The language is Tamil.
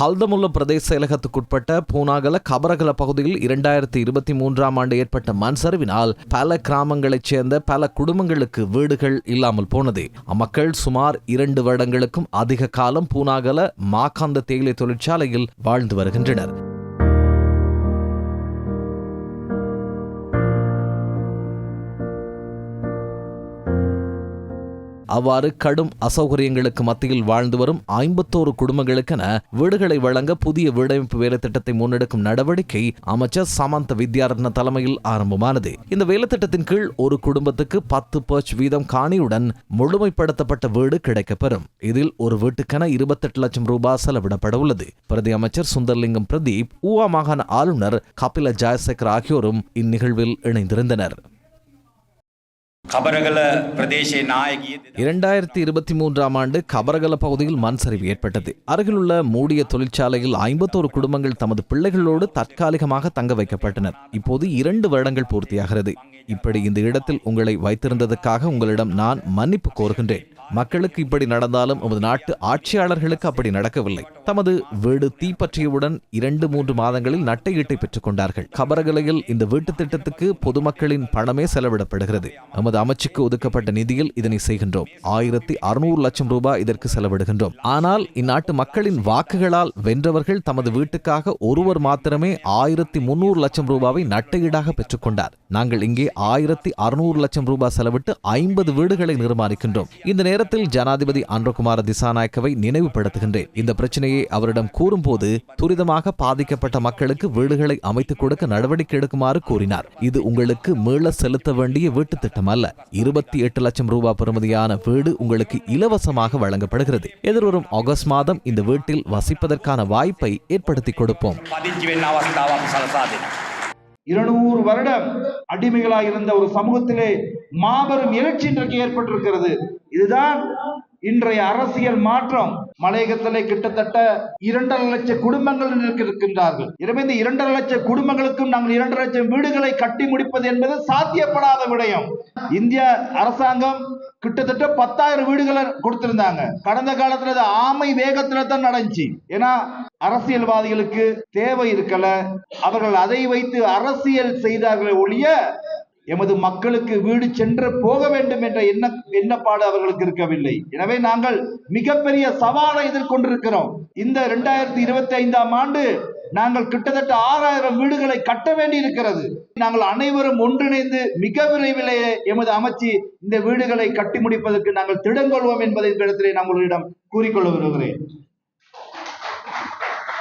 ஹல்தமுல்ல பிரதேச செயலகத்துக்குட்பட்ட பூனாகல கபரகல பகுதியில் இரண்டாயிரத்தி இருபத்தி மூன்றாம் ஆண்டு ஏற்பட்ட மண் சரிவினால் பல கிராமங்களைச் சேர்ந்த பல குடும்பங்களுக்கு வீடுகள் இல்லாமல் போனது. அம்மக்கள் சுமார் இரண்டு வருடங்களுக்கும் அதிக காலம் பூனாகல மாகாந்த தேயிலை தொழிற்சாலையில் வாழ்ந்து வருகின்றனர். அவ்வாறு கடும் அசௌகரியங்களுக்கு மத்தியில் வாழ்ந்து வரும் ஐம்பத்தோரு குடும்பங்களுக்கென வீடுகளை வழங்க புதிய வீடமைப்பு வேலைத்திட்டத்தை முன்னெடுக்கும் நடவடிக்கை அமைச்சர் சமந்த வித்யாரத்ன தலைமையில் ஆரம்பமானது. இந்த வேலைத்திட்டத்தின் கீழ் ஒரு குடும்பத்துக்கு பத்து பர்ச் வீதம் காணியுடன் முழுமைப்படுத்தப்பட்ட வீடு கிடைக்கப்பெறும். இதில் ஒரு வீட்டுக்கென இருபத்தெட்டு லட்சம் ரூபாய் செலவிடப்பட உள்ளது. பிரதி அமைச்சர் சுந்தர்லிங்கம் பிரதீப் ஊவா மாகாண ஆளுநர் கபில ஜெயசேகர் ஆகியோரும் இந்நிகழ்வில் இணைந்திருந்தனர். இரண்டாயிரத்தி இருபத்தி மூன்றாம் ஆண்டு கபரகல பகுதியில் மண் சரிவு ஏற்பட்டது. அருகிலுள்ள மூடிய தொழிற்சாலையில் ஐம்பத்தோரு குடும்பங்கள் தமது பிள்ளைகளோடு தற்காலிகமாக தங்க வைக்கப்பட்டனர். இப்போது இரண்டு வருடங்கள் பூர்த்தியாகிறது. இப்படி இந்த இடத்தில் உங்களை வைத்திருந்ததுக்காக உங்களிடம் நான் மன்னிப்பு கோருகின்றேன். மக்களுக்கு இப்படி நடந்தாலும் எமது நாட்டு ஆட்சியாளர்களுக்கு அப்படி நடக்கவில்லை. தமது வீடு தீப்பற்றியவுடன் இரண்டு மூன்று மாதங்களில் நட்டையீட்டை பெற்றுக் கொண்டார்கள். கபரகலையில் இந்த வீட்டு திட்டத்துக்கு பொதுமக்களின் பணமே செலவிடப்படுகிறது. எமது அமைச்சுக்கு ஒதுக்கப்பட்ட நிதியில் இதனை செய்கின்றோம். ஆயிரத்தி அறுநூறு லட்சம் ரூபாய் இதற்கு செலவிடுகின்றோம். ஆனால் இந்நாட்டு மக்களின் வாக்குகளால் வென்றவர்கள் தமது வீட்டுக்காக ஒருவர் மாத்திரமே ஆயிரத்தி முன்னூறு லட்சம் ரூபாவை நட்டையீடாக பெற்றுக்கொண்டார் நாங்கள் இங்கே ஆயிரத்தி அறுநூறு லட்சம் ரூபாய் செலவிட்டு ஐம்பது வீடுகளை நிர்மாணிக்கின்றோம். இந்த நேரம் நேரத்தில் ஜனாதிபதி அன்றகுமார திசாநாயக்கவை நினைவுபடுத்துகின்றேன். இந்த பிரச்சனையை அவரிடம் கூறும்போது துரிதமாக பாதிக்கப்பட்ட மக்களுக்கு வீடுகளை அமைத்துக் கொடுக்க நடவடிக்கை எடுக்குமாறு கூறினார். இது உங்களுக்கு மீள செலுத்த வேண்டிய வீட்டு திட்டம் அல்ல இருபத்தி எட்டு லட்சம் ரூபாய் பெறுமதியான வீடு உங்களுக்கு இலவசமாக வழங்கப்படுகிறது. எதிர்வரும் ஆகஸ்ட் மாதம் இந்த வீட்டில் வசிப்பதற்கான வாய்ப்பை ஏற்படுத்தி கொடுப்போம். இருநூறு வருடம் அடிமைகளாக இருந்த ஒரு சமூகத்திலே மாபெரும் எழுச்சி இன்றைக்கு ஏற்பட்டிருக்கிறது. இதுதான் இன்றைய அரசியல் மாற்றம். மலையகத்திலே கிட்டத்தட்ட இரண்டரை லட்சம் குடும்பங்கள் இன்றைக்கு இருக்கின்றார்கள் எனவே இந்த இரண்டரை லட்சம் குடும்பங்களுக்கும் நாங்கள் இரண்டரை லட்சம் வீடுகளை கட்டி முடிப்பது என்பது சாத்தியப்படாத விடயம். இந்திய அரசாங்கம் கிட்டத்தட்ட பத்தாயிரம் வீடுகளை கொடுத்திருந்தாங்க. கடந்த காலத்துல அது ஆமை வேகத்துல தான் நடந்துச்சு. ஏன்னா அரசியல்வாதிகளுக்கு தேவை இருக்கல. அவர்கள் அதை வைத்து அரசியல் செய்தார்களே ஒழிய எமது மக்களுக்கு வீடு சென்று போக வேண்டும் என்ற எண்ண எண்ணப்பாடு அவர்களுக்கு இருக்கவில்லை. எனவே நாங்கள் மிகப்பெரிய சவாலை எதிர்கொண்டிருக்கிறோம். இந்த இரண்டாயிரத்தி இருபத்தி ஐந்தாம் ஆண்டு நாங்கள் கிட்டத்தட்ட ஆறாயிரம் வீடுகளை கட்ட வேண்டி இருக்கிறது நாங்கள் அனைவரும் ஒன்றிணைந்து மிக விரைவிலேயே எமது அமைச்சு இந்த வீடுகளை கட்டி முடிப்பதற்கு நாங்கள் திடங்கொள்வோம் என்பதை இந்த இடத்திலே நான் உங்களிடம் கூறிக்கொள்ள விரும்புகிறேன்.